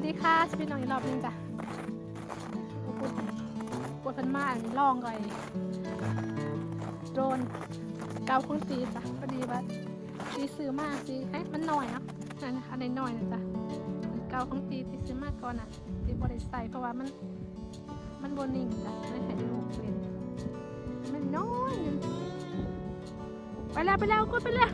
วัสดีค่ะสพี่น้องอีกรอบหนึงจ้ะปวดปวดพันมากลองก่อยโดนเกาคุณตีจ้ะพอดีว่าตีซื้อมากตีเอ๊ะมันหน่อยเนาะอันอันน้อยนะจ้ะอันเกาของตีตีซื้อมากก่อนอะตีบริใส่เพราะว่ามันมันบนิ่งจ้ะไม่เห็นลูกเล่นมันน้อยหนึงไปแล้วไปแล้วกดไปแล้ว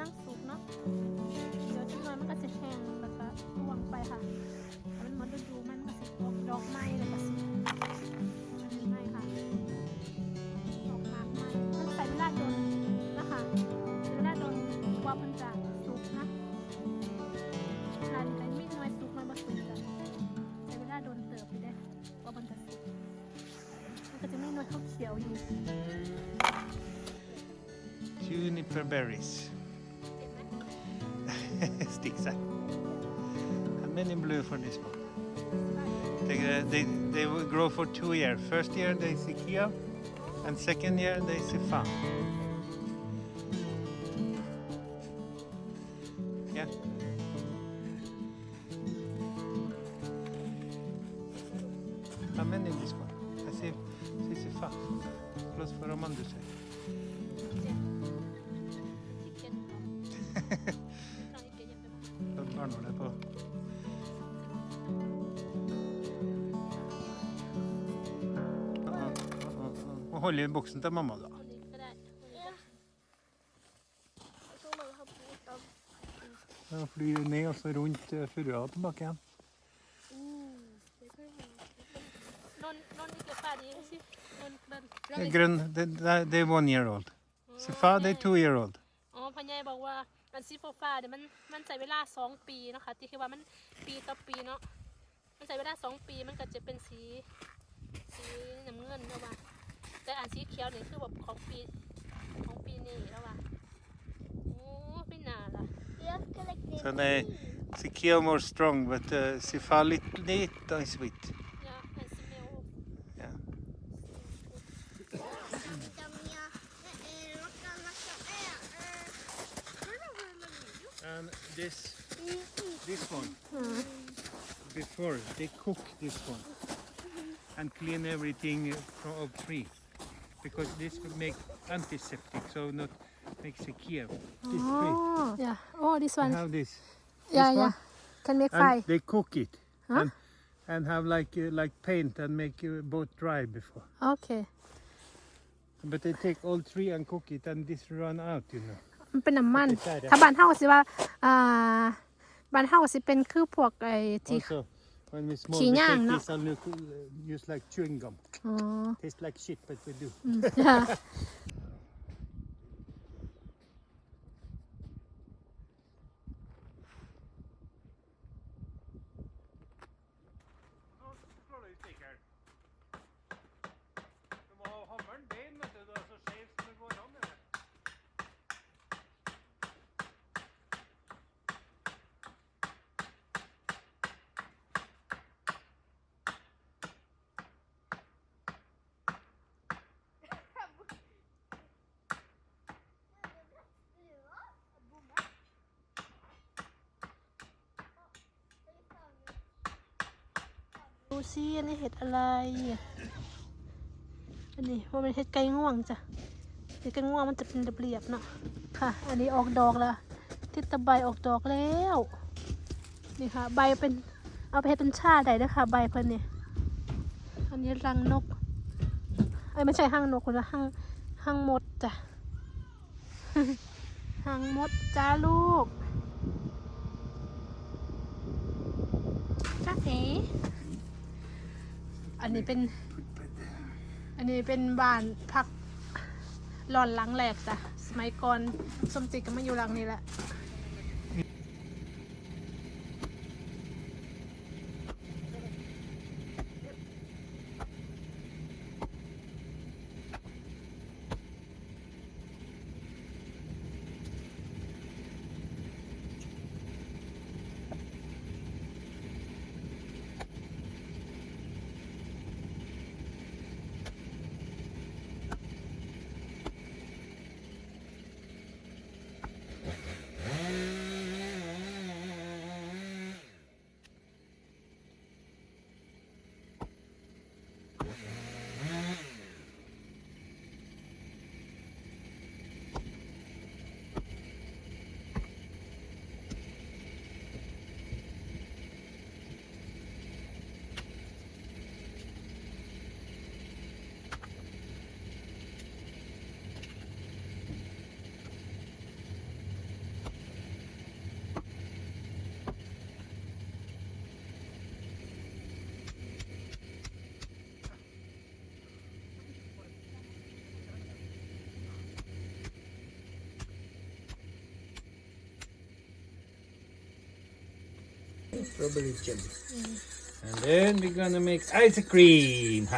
นกำลังสุกเนาะ เดี๋ยวจังหน่อยมันก็จะแห้งแล้วก็ร่วงไปค่ะถ้ามันหมดฤดูมันก็สิออกดอกไม้แล้วก็สิอันไม่ค่ะออกมากไม้มันใส่เวลาโดนนะคะเวลาโดนกว่ามันจะสุกนะลานไอ้มีดน้อยสุกมันบ่สุกจ้ะใช้เวลาโดนเติบไปได้กว่ามันจะสุกมันก็จะไม่น้อยเขาเขียวอยู่ Juniper berries. stick set. in blue for this one. They, uh, they, they will grow for two years. First year they see Kia, and second year they see Fa. Yeah. How in this one? I see, see, see Fa. Close for a month, you say. นนนนนี่เก็บป้าดีสินนเดิน Det är grön, det, det, det är one year old. Sifa, det är two year old. อ๋อพ่อใหญ่บอกว่าอันซีโฟฟ้าเดี๋ยวมันมันใช้เวลาสองปีเนาะค่ะที่คือว่ามันปีต่อปีเนาะมันใช้เวลาสองปีมันก็จะเป็นสีสีน้ำเงินเนาะว่า แต่อันสีเขียวเนี่ยคือแบบของปีของปีนี้แล้วว่าโอ้ไม่นานละ Jag ska lägga Så det är Sikia more strong, but uh, Sifa little, little sweet. ยาอันซีเมล Yeah. And this, this one, before they cook this one and clean everything from of tree because this will make antiseptic, so not make secure. This อ๋อ tree. อย่าโอ้ this They one have this, อย่า this อย่า one, can make and fire they cook it Huh? and, and have like uh, like paint and make uh, both dry before. โอเค But they take all three and cook it, and this run out, you know. มันเป็นน้ำมัน ใช่ๆเดี๋ยว ถ้าบ้านเฮาก็สิว่า อ่า บ้านเฮาก็สิเป็นคือพวกไอ้ที่ Also, when we small, we Kinyang, take no? this and look, uh, use like chewing gum. อ๋อ Tastes like shit, but we do. อืม ซิอันนี้เห็ดอะไร อันนี้ว่าเป็นเห็ดไก่ง่วงจ้ะเห็ดไก่ง่วงมันจะเป็นระเบียบๆเนาะ ค่ะ อันนี้ออกดอกแล้วทิศตะใบออกดอกแล้ว นี่ค่ะ ใบเป็นเอาไปเห็ดเป็นชาได้ด้วยค่ะ ใบเพิ่นเนี่ยอันนี้รังนกเอ้ยไม่ใช่ห้างนกคนละห้างห้างมดจ้ะห้างมดจ้าลูกจ้าเอ๋ อันนี้เป็น อันนี้เป็นบ้านพักหลอนหลังแหลกจ้ะสมัยก่อนสมจิตก็มาอยู่หลังนี้แหละ Strawberry jelly. Mm. And then we're gonna make ice cream.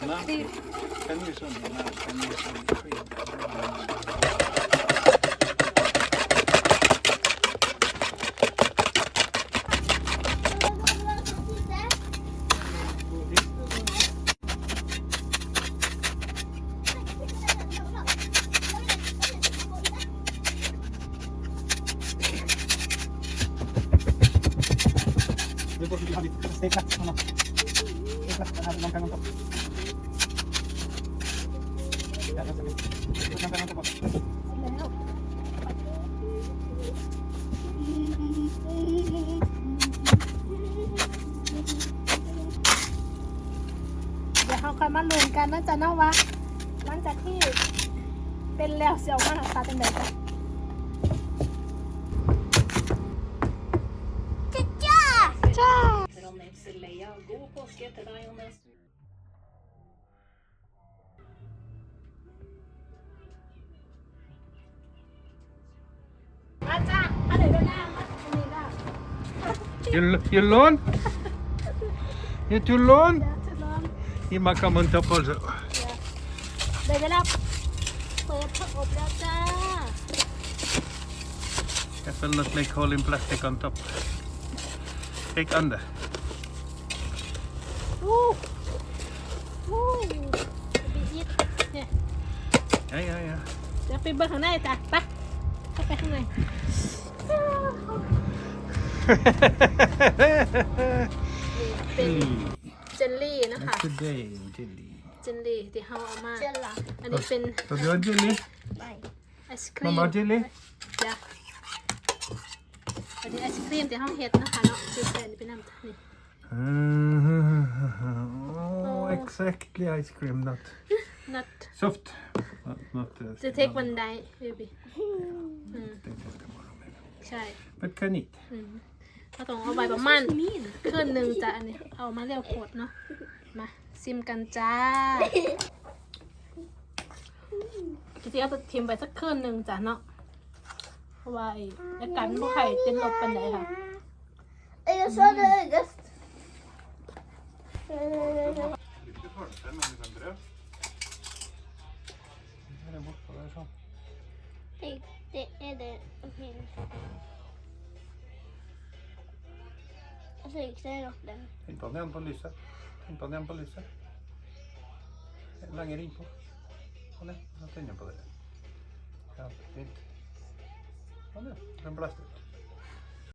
Banana cream. Banana cream. Som cream. Du får ha lite steklat. Såna. Steklat den här långkanten på. Ja, den ska vi. Långkanten på. เดี๋ยวเขาค่อยมาลุ้นกันนะจ๊ะเนาะว่าหลังจากที่เป็นแล้วเสียวมาหน้าตาเป็นแบบจ้ะ Leia, god påske til deg, Jonas. มาจ้าอันไหนก็ได้มาอันนี้ได้ You, you learn? You to learn? เดี๋ยวจะลอง You might come on top also. ได้เวลาเปิดพักอบแล้วจ้า Careful not make hole in plastic on top. Take under. อู้อู้บีอิดเนี่ย Ja, ja, ja. เดี๋ยวไปเบิร์ข้างในจ้ะไปเข้าไปข้างในเป็นเจลลี่นะคะ Today, jelly. เจลลี่ที่เขาเอามา Jella. อันนี้เป็น Så du har jelly? Nej. ไอศครีม Mamma har jelly? จ้ะอันนี้ไอศครีมที่เขาเฮ็ดนะคะเนาะคือแต่อันนี้เป็นน้ำตาลนี่ exactly ice cream, not not soft. Not, not uh, to take one day baby อืมใช่ But can eat. อืมเราต้องเอาไว้ประมาณคืนหนึ่งจ้ะอันนี้เอามาเรียวโคดเนาะมาซิมกันจ้าจริงๆเอาจะทิมไปสักคืนหนึ่งจ้ะเนาะเพราะว่าไอ้อาการบ่ไข่เป็นลบปันไดค่ะ Jag sa det högst. me lo ¿Qué busco de eso? Så gikk det rart der. Imponerende igjen på lyset. Imponerende igjen på lyset. Lenger innpå. Sånn, ja. Så tenner jeg på det. Ja,